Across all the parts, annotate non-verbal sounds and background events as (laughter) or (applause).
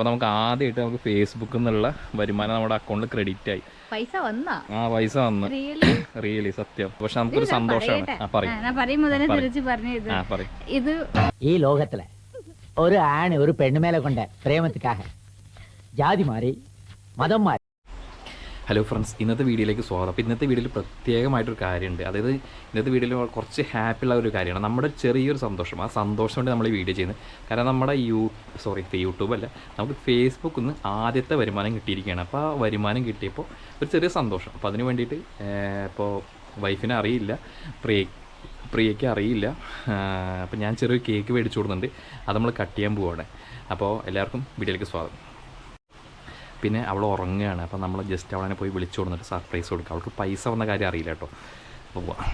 അപ്പോൾ നമുക്ക് ആദ്യമായിട്ട് നമുക്ക് ഫേസ്ബുക്കിൽ നിന്നുള്ള വരുമാനം നമ്മുടെ അക്കൗണ്ടിൽ ക്രെഡിറ്റ് ആയി. പൈസ വന്നാ? ആ പൈസ വന്ന്. റിയലി സത്യം. പക്ഷെ നമുക്കൊരു സന്തോഷമാണ്. ഇത്. ഈ ലോകത്തിലെ ഒരു ആണ് ഒരു പെണ്ണുമേലെ കൊണ്ട് പ്രേമത്തിക്കാഹ ജാതി മാറി മതം മാറി ഹലോ ഫ്രണ്ട്സ് ഇന്നത്തെ വീഡിയോയിലേക്ക് സ്വാഗതം. അപ്പോൾ ഇന്നത്തെ വീഡിയോയിൽ പ്രത്യേകമായിട്ടൊരു കാര്യമുണ്ട്. അതായത് ഇന്നത്തെ വീഡിയോയിൽ കുറച്ച് ഹാപ്പി ഉള്ള ഒരു കാര്യമാണ്. നമ്മുടെ ചെറിയൊരു സന്തോഷം. ആ സന്തോഷം കൊണ്ട് നമ്മൾ ഈ വീഡിയോ ചെയ്യുന്നത്. കാരണം നമ്മുടെ യൂ സോറി യൂട്യൂബ് അല്ല. നമുക്ക് ഫേസ്ബുക്കിൽ നിന്ന് ആദ്യത്തെ വരുമാനം കിട്ടിയിരിക്കുകയാണ്. അപ്പോൾ ആ വരുമാനം കിട്ടിയപ്പോൾ ഒരു ചെറിയ സന്തോഷം. അപ്പോൾ അതിന് വേണ്ടിയിട്ട് ഇപ്പോൾ വൈഫിനെ അറിയില്ല. പ്രിയ പ്രിയയ്ക്ക് അറിയില്ല. അപ്പോൾ ഞാൻ ചെറിയൊരു കേക്ക് മേടിച്ചു കൊടുക്കുന്നുണ്ട് അത് നമ്മൾ കട്ട് ചെയ്യാൻ പോവുകയാണ് അപ്പോൾ എല്ലാവർക്കും വീഡിയോയിലേക്ക് സ്വാഗതം. പിന്നെ അവൾ ഉറങ്ങുകയാണ്. അപ്പോൾ നമ്മൾ ജസ്റ്റ് അവളെ പോയി വിളിച്ചു കൊടുത്തിട്ട് സർപ്രൈസ് കൊടുക്കുക അവൾക്ക് പൈസ വന്ന കാര്യം അറിയില്ല കേട്ടോ. അപ്പോൾ പോവാം.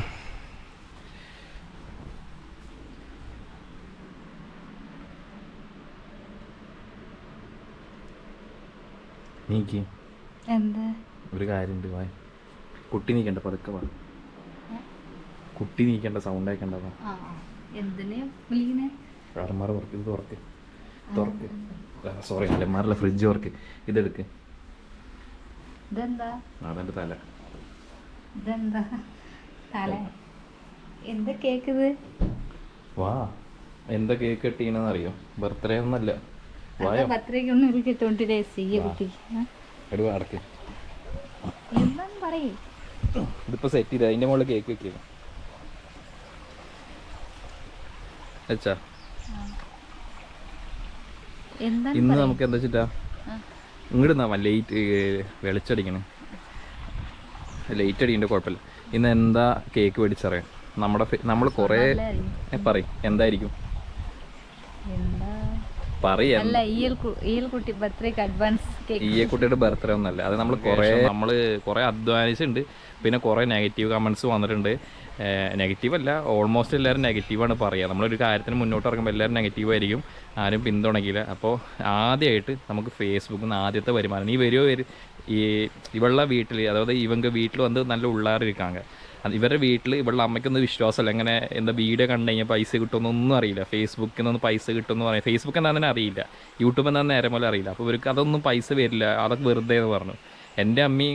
നീക്ക്. എന്താ? ഒരു കാര്യമുണ്ട് വാ കുട്ടി നീക്കണ്ട പതുക്കെ വാ. കുട്ടി നീക്കണ്ട സൗണ്ട് ആക്കണ്ട വാ. എന്തിനാ തുറക്ക്. തുറക്ക്. സോറി അലമാറിലെ ഫ്രിഡ്ജ് വർക്ക് ഇതെടുക്ക്. അതെന്റെ തല. എന്താ കേക്കത്? വാ. എന്താ കേക്ക് കട്ടിക്കണെന്ന് അറിയോ ബർത്ത്ഡേ ഒന്നല്ല. ഇതിപ്പോ സെറ്റ് ചെയ്ത് അതിന്റെ മുകളിൽ കേക്ക് അച്ഛാ. എന്താന്ന് ഇന്ന്? നമുക്ക് എന്താ വെച്ചിട്ടാ. ഇങ്ങോട്ട് ലൈറ്റ് വെളിച്ചടിക്കണേ. ലൈറ്റ് അടിക്കണ്ട കുഴപ്പമില്ല. ഇന്ന് എന്താ കേക്ക് മേടിച്ചറിയാം? നമ്മുടെ നമ്മൾ കുറേ പറയും എന്തായിരിക്കും? അല്ല ബർത്ത്ഡേക്ക് അഡ്വാൻസ് കേക്ക് ഈ കുട്ടിയുടെ ബർത്ത്ഡേ ഒന്നല്ല. അത് നമ്മൾ കുറേ നമ്മൾ കുറേ അധ്വാനിച്ചിട്ടുണ്ട് പിന്നെ കുറേ നെഗറ്റീവ് കമൻസ് വന്നിട്ടുണ്ട്. നെഗറ്റീവ് അല്ല ഓൾമോസ്റ്റ് എല്ലാവരും നെഗറ്റീവാണ് പറയുക നമ്മളൊരു കാര്യത്തിന് മുന്നോട്ട് ഇറങ്ങുമ്പോൾ എല്ലാവരും നെഗറ്റീവ് ആയിരിക്കും. ആരും പിന്തുണയ്ക്കില്ല. അപ്പോൾ ആദ്യമായിട്ട് നമുക്ക് ഫേസ്ബുക്കിൽ നിന്ന് ആദ്യത്തെ വരുമാനം. ഈ വരുമോ വരും ഈ ഇവളുടെ വീട്ടിൽ അതായത് ഇവങ്ക വീട്ടിൽ വന്ന് നല്ല ഉള്ളാറിരിക്കാങ്ക അത് ഇവരുടെ വീട്ടിൽ ഇവളുടെ അമ്മയ്ക്കൊന്നും വിശ്വാസമല്ല. എങ്ങനെ എന്താ വീഡിയോ കണ്ടു കഴിഞ്ഞാൽ പൈസ കിട്ടുമെന്ന് ഒന്നും അറിയില്ല. ഫേസ്ബുക്കിൽ നിന്ന് പൈസ കിട്ടുമെന്ന് പറയും. ഫേസ്ബുക്ക് എന്താ തന്നെ അറിയില്ല. യൂട്യൂബ് എന്താ നേരെ പോലെ അറിയില്ല. അപ്പോൾ ഇവർക്ക് അതൊന്നും പൈസ വരില്ല. അതൊക്കെ വെറുതെ എന്ന് പറഞ്ഞു. എന്റെ അമ്മി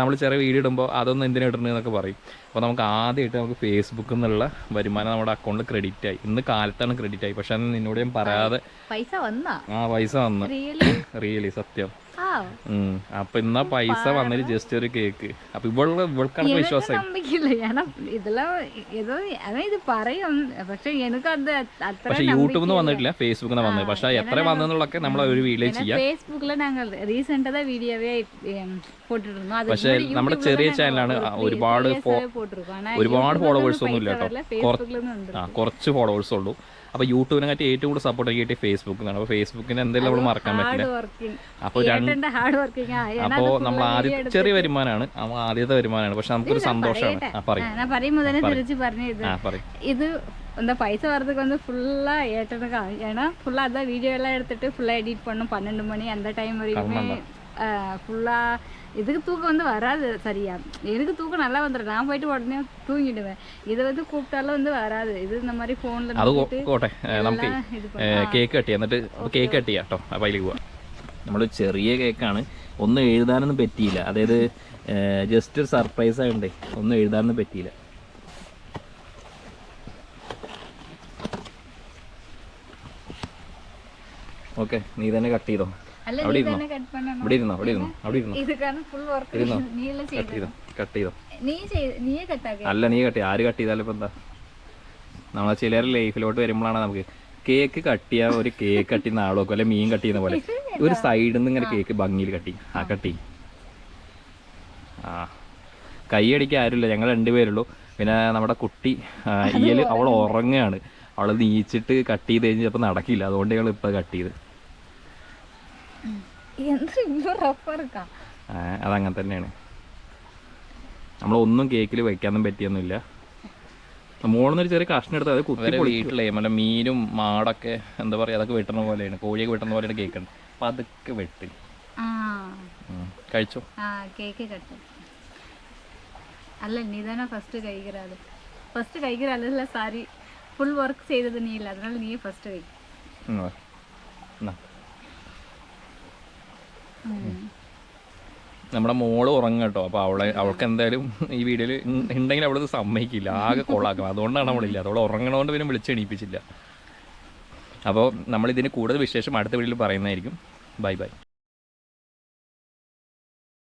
നമ്മൾ ചെറിയ വീഡിയോ ഇടുമ്പോൾ അതൊന്നും എന്തിനാ ഇടണമെന്നൊക്കെ പറയും. അപ്പോൾ നമുക്ക് ആദ്യമായിട്ട് നമുക്ക് ഫേസ്ബുക്കിൽ നിന്നുള്ള വരുമാനം നമ്മുടെ അക്കൗണ്ടിൽ ക്രെഡിറ്റ് ആയി. ഇന്ന് കാലത്താണ് ക്രെഡിറ്റ് ആയി. പക്ഷെ അത് നിന്നോട് ഞാൻ പറയാതെ പൈസ വന്നാ. ആ പൈസ വന്ന്. റിയലി സത്യം. അപ്പൊ ഇന്നാ പൈസ വന്നത് ജസ്റ്റ് ഒരു കേക്ക് അപ്പൊ ഇവിടെ ഇവൾക്കാണ് വിശ്വാസം പക്ഷെ യൂട്യൂബിൽ നിന്ന് വന്നിട്ടില്ല ഫേസ്ബുക്കിൽ നിന്ന് വന്നത്. പക്ഷെ എത്ര വന്നെന്നുള്ളൊക്കെ നമ്മൾ ഒരു വീഡിയോ ചെയ്യാം. ഫേസ്ബുക്കിൽ ഞങ്ങൾ റീസെന്റ് പക്ഷെ നമ്മുടെ ചെറിയ ചാനലാണ് ഒരുപാട് ഒരുപാട് ഫോളോവേഴ്സ് ഒന്നും ഇല്ല കേട്ടോ. കുറച്ച് ഫോളോവേഴ്സ് ഉള്ളൂ. അപ്പൊ യൂട്യൂബിനെക്കാട്ടി ഏറ്റവും കൂടുതൽ സപ്പോർട്ട് ചെയ്തിട്ട് ഫേസ്ബുക്കിനാണ് അപ്പൊ ഫേസ്ബുക്കിന് എന്തെങ്കിലും നമ്മൾ മറക്കാൻ പറ്റില്ല ഹാർഡ് വർക്കിംഗ് അപ്പൊ രണ്ട് ഏട്ടന്റെ ഹാർഡ് വർക്കിംഗ് അപ്പോ നമ്മൾ ആദ്യത്തെ ചെറിയ വരുമാനമാണ് നമ്മൾ ആദ്യത്തെ വരുമാനമാണ് പക്ഷെ നമുക്കൊരു സന്തോഷമാണ് ആ പറയും ഞാൻ പറയുമ്പോൾ തന്നെ തിരിച്ച് പറഞ്ഞു ഇത് ആ പറയും இது இந்த பைசா வர்றதுக்கு வந்து ஃபுல்லாக ஏட்டனுக்கு ஆகும். ஏன்னா ஃபுல்லாக அதான் வீடியோ எல்லாம் எடுத்துட்டு ஃபுல்லாக எடிட் பண்ணும் பன்னெண்டு மணி அந்த டைம் வரைக்குமே ஃபுல்லாக இதுக்கு தூக்கம் வந்து வராது சரியா எனக்கு தூக்கம் நல்லா வந்துடும் நான் போயிட்டு உடனே தூங்கிடுவேன் இதை வந்து கூப்பிட்டாலும் வந்து வராது இது இந்த மாதிரி ஃபோனில் അത് കൊ- കോട്ടെ ഏ, നമുക്ക് ഇത് കേക്ക് കട്ട് ചെയ്യാം എന്നിട്ട് കേക്ക് കട്ട് ചെയ്യാം കേട്ടോ അപ്പോൾ അതിലേക്ക് പോവാം നമ്മൾ ചെറിയ കേക്കാണ് ഒന്നും എഴുതാനൊന്നും പറ്റിയില്ല അതായത് ജസ്റ്റ് ഒരു സർപ്രൈസ് ആയതുകൊണ്ടേ ഒന്നും എഴുതാനൊന്നും പറ്റിയില്ല ഓക്കെ നീ തന്നെ കട്ട് ചെയ്തോ அல்ல അവിടെ ഇരുന്നോ? ഇവിടെ ഇരുന്നോ? ഇവിടെ ഇരുന്നോ? അവിടെ ഇരുന്നോ? കട്ട് ചെയ്തോ? കട്ട് അല്ല നീ കട്ട് ആര് കട്ട് ചെയ്താലും ഇപ്പം എന്താ? നമ്മളെ ചിലർ ലൈഫിലോട്ട് വരുമ്പോഴാണ് നമുക്ക് കേക്ക് കട്ടിയ ഒരു കേക്ക് കട്ടി ചെയ്യുന്ന അല്ലെ മീൻ കട്ട് ചെയ്യുന്ന പോലെ. (laughs) ഒരു സൈഡിൽ നിന്ന് ഇങ്ങനെ കേക്ക് ഭംഗിയിൽ കട്ടി ആ കട്ടി ആ. കൈയടിക്ക് ആരുമില്ല. ഞങ്ങൾ രണ്ടുപേരുള്ളൂ. പിന്നെ നമ്മുടെ കുട്ടി ഇയൽ അവൾ ഉറങ്ങുകയാണ്. അവൾ നീച്ചിട്ട് കട്ട് ചെയ്ത് കഴിഞ്ഞ് ചിലപ്പോൾ നടക്കില്ല. അതുകൊണ്ട് ഞങ്ങൾ ഇപ്പൊ കട്ട് ചെയ്ത്. അതങ്ങനെ തന്നെയാണ്. നമ്മളൊന്നും കേക്കിൽ വയ്ക്കാനും പറ്റിയൊന്നുമില്ല. മോളൊന്നൊരു ചെറിയ കഷ്ണം എടുത്ത് അത് കുത്തി വീട്ടിലേ മീനും മാടൊക്കെ എന്താ പറയാ അതൊക്കെ വെട്ടണ പോലെയാണ്. കോഴിയൊക്കെ വെട്ടുന്ന പോലെയാണ് കേക്കാണ് അപ്പൊ അതൊക്കെ വെട്ടി. കഴിച്ചോ? കേക്ക് അല്ല നീ ഫസ്റ്റ് കൈകരാത് ഫസ്റ്റ് കഴിക്കാതല്ല സാരി ഫുൾ വർക്ക് ചെയ്തത് നീ ഇല്ല അതിനാൽ നീ ഫസ്റ്റ് കഴിക്കും. നമ്മുടെ മോൾ ഉറങ്ങും കേട്ടോ. അപ്പോൾ അവളെ അവൾക്ക് എന്തായാലും ഈ വീഡിയോയിൽ ഉണ്ടെങ്കിൽ അവളത് സമ്മതിക്കില്ല. ആകെ കൊള്ളാക്കും അതുകൊണ്ടാണ് അവളില്ല. അതവൾ ഉറങ്ങണോണ്ട് പിന്നെ വിളിച്ചെണീപ്പിച്ചില്ല അപ്പോൾ നമ്മളിതിന് കൂടുതൽ വിശേഷം അടുത്ത വീഡിയോയിൽ പറയുന്നതായിരിക്കും. Bye bye.